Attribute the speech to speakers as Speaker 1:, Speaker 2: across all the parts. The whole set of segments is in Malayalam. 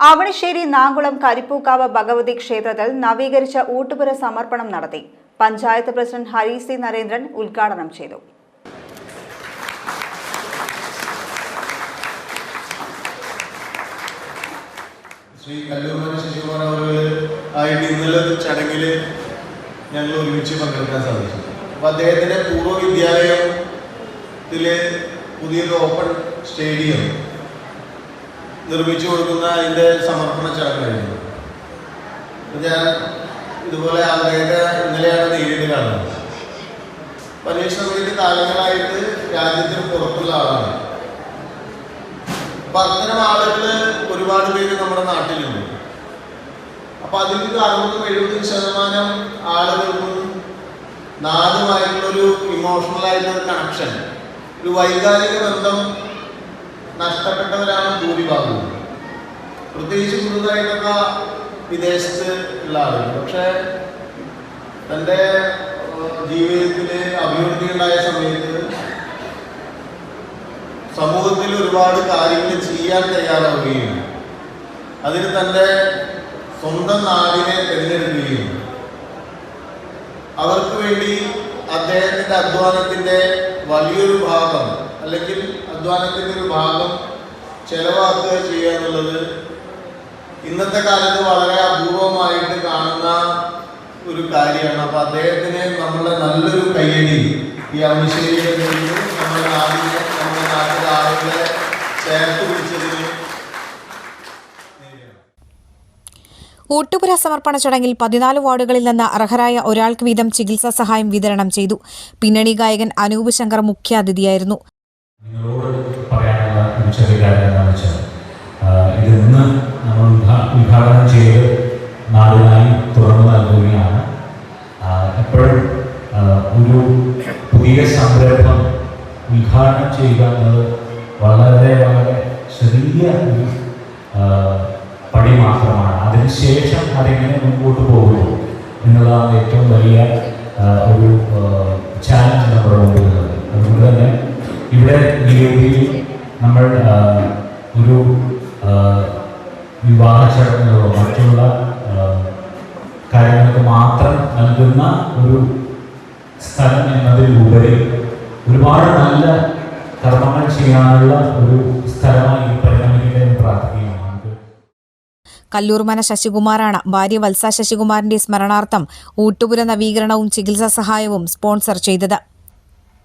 Speaker 1: അവണിശ്ശേരി നാങ്കുളം കരിപ്പൂക്കാവ് ഭഗവതി ക്ഷേത്രത്തിൽ നവീകരിച്ച ഊട്ടുപുര സമർപ്പണം നടത്തി. പഞ്ചായത്ത് പ്രസിഡന്റ് ഹരി സി നരേന്ദ്രൻ ഉദ്ഘാടനം ചെയ്തു.
Speaker 2: ശ്രീ ചടങ്ങിൽ ഞങ്ങൾ ഒരുമിച്ച് പങ്കെടുക്കാൻ സാധിച്ചു. അപ്പോൾ പൂർവ വിദ്യാലയത്തിലെ പുതിയൊരു ഓപ്പൺ സ്റ്റേഡിയം നിർമ്മിച്ചു കൊടുക്കുന്ന അതിന്റെ സമർപ്പണ ചടങ്ങായിരുന്നു അപ്പം ഞാൻ ഇതുപോലെ അദ്ദേഹത്തെ ഇന്നലെയാണ് നേരിട്ട് കാണുന്നത്. പരീക്ഷ വേണ്ടി കാലങ്ങളായിട്ട് രാജ്യത്തിന് പുറത്തുള്ള ആളാണ്. അപ്പം അത്തരം ആളുകൾ ഒരുപാട് പേര് നമ്മുടെ നാട്ടിലുണ്ട്. അപ്പം അതിൽ അറുപതും എഴുപതും ശതമാനം ആളുകൾക്കും നാടുമായിട്ടുള്ളൊരു ഇമോഷണൽ ആയിട്ടുള്ള കണക്ഷൻ ഒരു വൈകാരിക ബന്ധം നഷ്ടപ്പെട്ടവരാണ് ഭൂരിഭാഗവും. പ്രത്യേകിച്ച് പുതുതായിട്ടൊക്കെ വിദേശത്ത് ഉള്ള ആളുകൾ. പക്ഷെ തന്റെ ജീവിതത്തിൽ അഭിവൃദ്ധി ഉണ്ടായ സമയത്ത് സമൂഹത്തിൽ ഒരുപാട് കാര്യങ്ങൾ ചെയ്യാൻ തയ്യാറാവുകയും അതിന് തന്റെ സ്വന്തം നാടിനെ തിരഞ്ഞെടുക്കുകയും അവർക്ക് വേണ്ടി അദ്ദേഹത്തിന്റെ അധ്വാനത്തിന്റെ വലിയൊരു ഭാഗം അല്ലെങ്കിൽ അധ്വാനത്തിന്റെ ഒരു ഭാഗം ചെലവാക്കുക ചെയ്യുക എന്നുള്ളത് ഇന്നത്തെ കാലത്ത് വളരെ അപൂർവമായിട്ട് കാണുന്ന ഒരു കാര്യമാണ്. അപ്പോൾ അദ്ദേഹത്തിന് നമ്മളെ നല്ലൊരു കയ്യടി ഈ അവിശ്ശേരിയിൽ നിന്ന് നമ്മുടെ നാടിനെ നമ്മുടെ നാട്ടിലെ ആളുകളെ ചേർത്ത് പിടിച്ചതിന്
Speaker 3: ഊട്ടുപുര സമർപ്പണ ചടങ്ങിൽ പതിനാല് വാർഡുകളിൽ നിന്ന് അർഹരായ ഒരാൾക്ക് വീതം ചികിത്സാ സഹായം വിതരണം ചെയ്തു. പിന്നണി ഗായകൻ അനൂപ് ശങ്കർ മുഖ്യാതിഥിയായിരുന്നു.
Speaker 4: നിങ്ങളോട് പറയാനുള്ള ഒരു ചെറിയ കാര്യം എന്താണെന്ന് നമ്മൾ ഉദ്ഘാ- ഉദ്ഘാടനം ചെയ്ത് നാടിനായി തുറന്നു നൽകുകയാണ്. ഒരു പുതിയ സംരംഭം ഉദ്ഘാടനം ചെയ്യുക വളരെ വളരെ ചെറിയ ഒരു പടി മാത്രമാണ്. അതിനുശേഷം അതെങ്ങനെ മുൻപോട്ട് പോകുന്നു എന്നുള്ളതാണ് ഏറ്റവും വലിയ ഒരു ചാലഞ്ച് നമ്മുടെ മുമ്പിലുള്ളത്. വേദിയിൽ നമ്മൾ ഒരു വിവാഹ ചടങ്ങുകളോ മറ്റുള്ള കാര്യങ്ങൾക്ക് മാത്രം നൽകുന്ന ഒരു സ്ഥലം എന്നതിലുപരി ഒരുപാട് നല്ല കർമ്മങ്ങൾ ചെയ്യാനുള്ള ഒരു സ്ഥലമായി പരിണമിക്കട്ടെ എന്ന് പ്രാർത്ഥിക്കുകയാണ്
Speaker 3: കല്ലൂർമന ശശികുമാറാണ്. ഭാര്യ വത്സ ശശികുമാറിന്റെ സ്മരണാർത്ഥം ഊട്ടുപുര നവീകരണവും ചികിത്സാ സഹായവും സ്പോൺസർ ചെയ്തത്.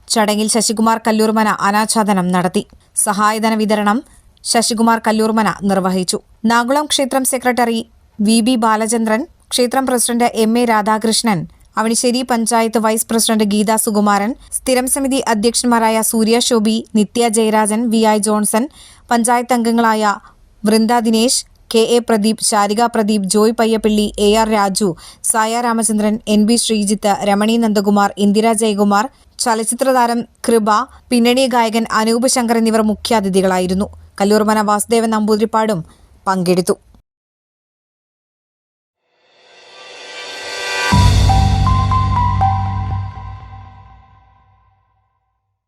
Speaker 3: ചടങ്ങിൽ ശശികുമാർ കല്ലൂർമന അനാച്ഛാദനം നടത്തി. സഹായധന വിതരണം ശശികുമാർ കല്ലൂർമന നിർവഹിച്ചു. നാഗുളം ക്ഷേത്രം സെക്രട്ടറി വി ബി ബാലചന്ദ്രൻ ക്ഷേത്രം president M A Radhakrishnan Avanissery panchayat vice president Geetha Sukumaran സ്ഥിരം സമിതി അധ്യക്ഷന്മാരായ Surya Shobhi Nithya Jayarajan V I Johnson panchayat അംഗങ്ങളായ Vrinda Dinesh K A Pradeep Sarika Pradeep Joy Payyappally A R Raju Saya Ramachandran N B Sreejith Ramani Nandakumar Indira Jayakumar ചലച്ചിത്രതാരം Kripa പിന്നണി ഗായകൻ അനൂപ് ശങ്കർ എന്നിവർ മുഖ്യാതിഥികളായിരുന്നു. കല്ലൂർമന വാസുദേവൻ നമ്പൂതിരിപ്പാടും പങ്കെടുത്തു.